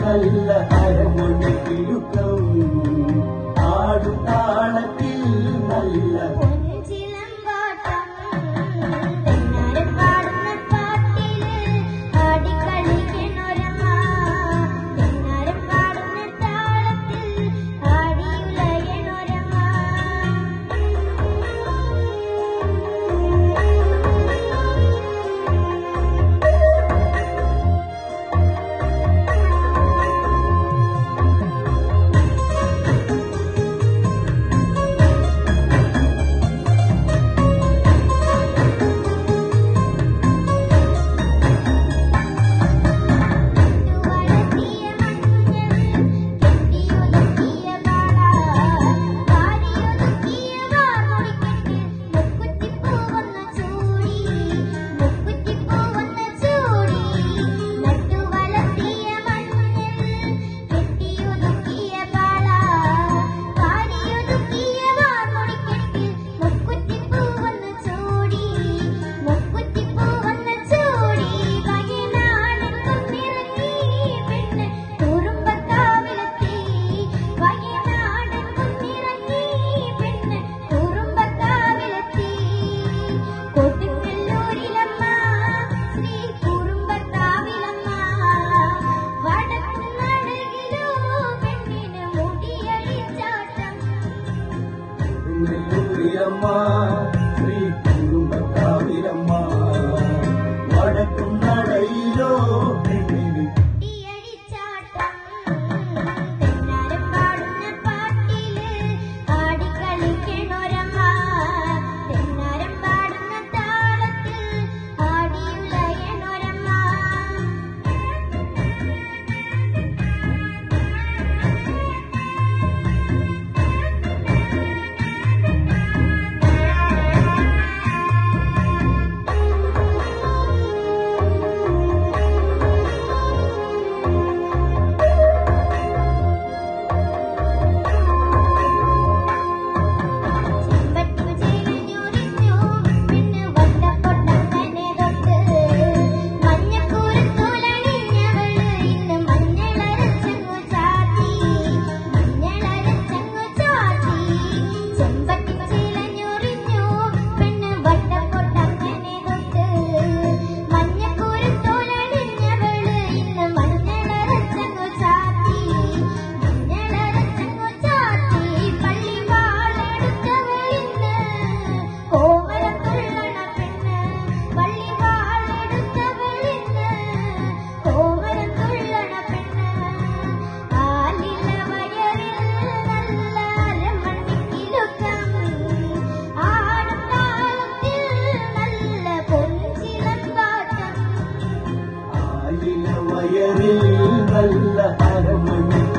നല്ല അരമണിക്കിലുക്കം ആടും നല്ല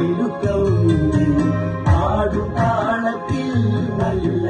പിടുത്തവും ആടും താളത്തിൽ നല്ല